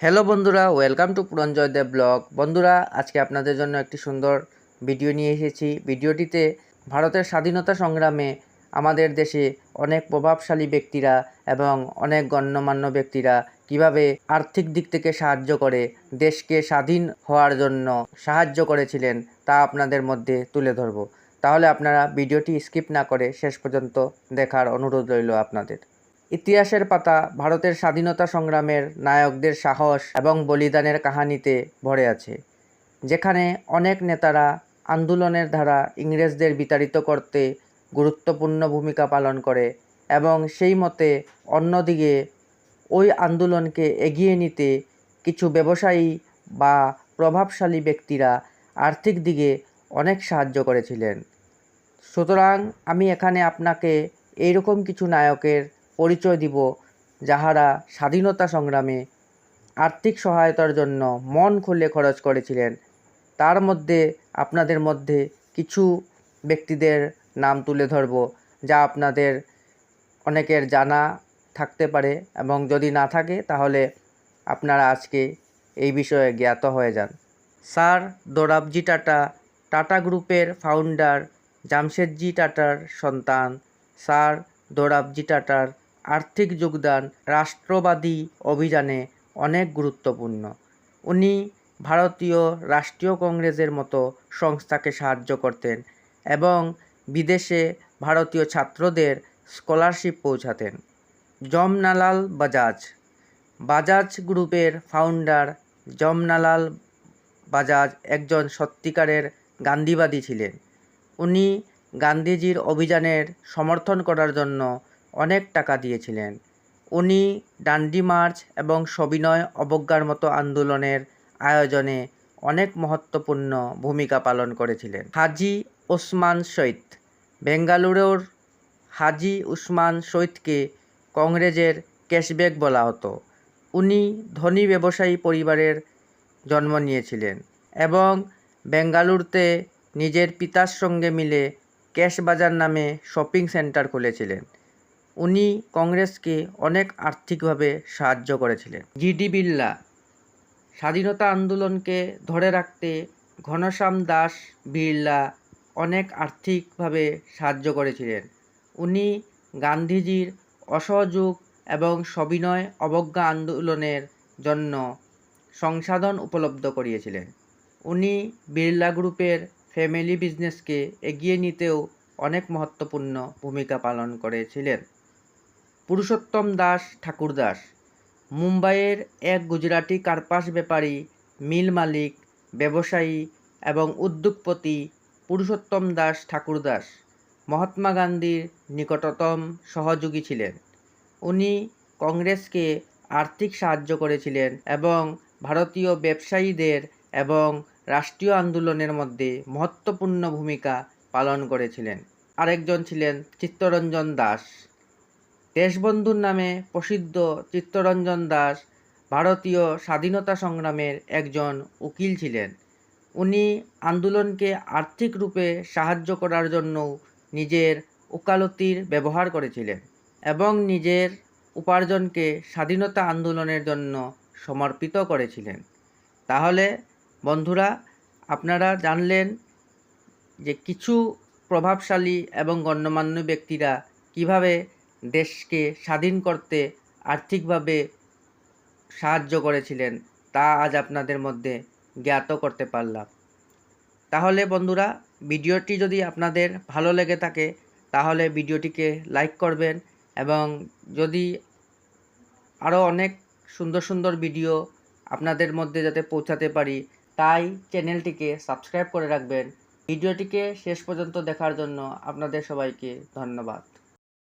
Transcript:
Hello বন্ধুরা welcome to Puranjoy Dev blog বন্ধুরা, আজকে আপনাদের জন্য একটি সুন্দর ভিডিও নিয়ে এসেছি। ভিডিওটিতে ভারতের স্বাধীনতা সংগ্রামে আমাদের দেশে অনেক প্রভাবশালী ব্যক্তিরা এবং অনেক গণ্যমান্য ব্যক্তিরা কীভাবে আর্থিক দিক থেকে সাহায্য করে দেশকে স্বাধীন হওয়ার জন্য সাহায্য করেছিলেন, তা আপনাদের মধ্যে তুলে ধরব। তাহলে আপনারা ভিডিওটি স্কিপ না করে শেষ পর্যন্ত দেখার অনুরোধ রইল আপনাদের। ইতিহাসের পাতা ভারতের স্বাধীনতা সংগ্রামের নায়কদের সাহস এবং বলিদানের কাহিনীতে ভরে আছে, যেখানে অনেক নেতারা আন্দোলনের ধারা ইংরেজদের বিতাড়িত করতে গুরুত্বপূর্ণ ভূমিকা পালন করে এবং সেই মতে অন্যদিকে ওই আন্দোলনকে এগিয়ে নিতে কিছু ব্যবসায়ী বা প্রভাবশালী ব্যক্তিরা আর্থিক দিকে অনেক সাহায্য করেছিলেন। সুতরাং আমি এখানে আপনাকে এইরকম কিছু নায়কের পরিচয় দিব যাহারা স্বাধীনতা সংগ্রামে আর্থিক সহায়তার জন্য মন খুলে খরচ করেছিলেন। তার মধ্যে, আপনাদের মধ্যে কিছু ব্যক্তিদের নাম তুলে ধরব, যা আপনাদের অনেকের জানা থাকতে পারে এবং যদি না থাকে, তাহলে আপনারা আজকে এই বিষয়ে জ্ঞাত হয়ে যান। স্যার দোরাবজি টাটা টাটা গ্রুপের ফাউন্ডার জামশেদজি টাটার সন্তান। স্যার দোরাবজি টাটার আর্থিক যোগদান রাষ্ট্রবাদী অভিযানে অনেক গুরুত্বপূর্ণ। উনি ভারতীয় রাষ্ট্রীয় কংগ্রেসের মতো সংস্থাকে সাহায্য করতেন এবং বিদেশে ভারতীয় ছাত্রদের স্কলারশিপ পৌঁছাতেন। জমনালাল বাজাজ। বাজাজ গ্রুপের ফাউন্ডার জমনালাল বাজাজ একজন সত্যিকারের গান্ধীবাদী ছিলেন। উনি গান্ধীজির অভিযানের সমর্থন করার জন্য অনেক টাকা দিয়েছিলেন। উনি ডান্ডি মার্চ এবং সবিনয় অবজ্ঞার মতো আন্দোলনের আয়োজনে অনেক মহত্বপূর্ণ ভূমিকা পালন করেছিলেন। হাজি ওসমান সৈয়দ, বেঙ্গালুরুর হাজি উসমান সৈয়দকে কংগ্রেসের ক্যাশব্যাক বলা হতো। উনি ধনী ব্যবসায়ী পরিবারের জন্ম নিয়েছিলেন এবং বেঙ্গালুরুতে নিজের পিতার সঙ্গে মিলে ক্যাশ বাজার নামে শপিং সেন্টার খুলেছিলেন। উনি কংগ্রেসকে অনেক আর্থিকভাবে সাহায্য করেছিলেন। জিডি বিড়লা স্বাধীনতা আন্দোলনকে ধরে রাখতে ঘনশ্যাম দাস বিড়লা অনেক আর্থিকভাবে সাহায্য করেছিলেন। উনি গান্ধীজির অসহযোগ এবং সবিনয় অবজ্ঞা আন্দোলনের জন্য সংসাধন উপলব্ধ করিয়েছিলেন। উনি বিড়লা গ্রুপের ফ্যামিলি বিজনেসকে এগিয়ে নিতেও অনেক মহত্বপূর্ণ ভূমিকা পালন করেছিলেন। পুরুষোত্তম দাস ঠাকুরদাস। মুম্বাইয়ের এক গুজরাটি কার্পাস ব্যাপারী, মিল মালিক, ব্যবসায়ী এবং উদ্যোগপতি পুরুষোত্তম দাস ঠাকুরদাস মহাত্মা গান্ধীর নিকটতম সহযোগী ছিলেন। উনি কংগ্রেসকে আর্থিক সাহায্য করেছিলেন এবং ভারতীয় ব্যবসায়ীদের এবং রাষ্ট্রীয় আন্দোলনের মধ্যে মহত্বপূর্ণ ভূমিকা পালন করেছিলেন। আরেকজন ছিলেন চিত্তরঞ্জন দাস। দেশবন্ধুর নামে প্রসিদ্ধ চিত্তরঞ্জন দাস ভারতীয় স্বাধীনতা সংগ্রামের একজন উকিল ছিলেন। উনি আন্দোলনকে আর্থিক রূপে সাহায্য করার জন্য নিজের ওকালতির ব্যবহার করেছিলেন এবং নিজের উপার্জনকে স্বাধীনতা আন্দোলনের জন্য সমর্পিত করেছিলেন। তাহলে বন্ধুরা, আপনারা জানলেন যে কিছু প্রভাবশালী এবং গণ্যমান্য ব্যক্তিরা কীভাবে দেশকে স্বাধীন করতে আর্থিকভাবে সাহায্য করেছিলেন, তা আজ আপনাদের মধ্যে জ্ঞাত করতে পারলাম। তাহলে বন্ধুরা, ভিডিওটি যদি আপনাদের ভালো লেগে থাকে, তাহলে ভিডিওটিকে লাইক করবেন এবং যদি আরও অনেক সুন্দর সুন্দর ভিডিও আপনাদের মধ্যে যাতে পৌঁছাতে পারি, তাই চ্যানেলটিকে সাবস্ক্রাইব করে রাখবেন। ভিডিওটিকে শেষ পর্যন্ত দেখার জন্য আপনাদের সবাইকে ধন্যবাদ।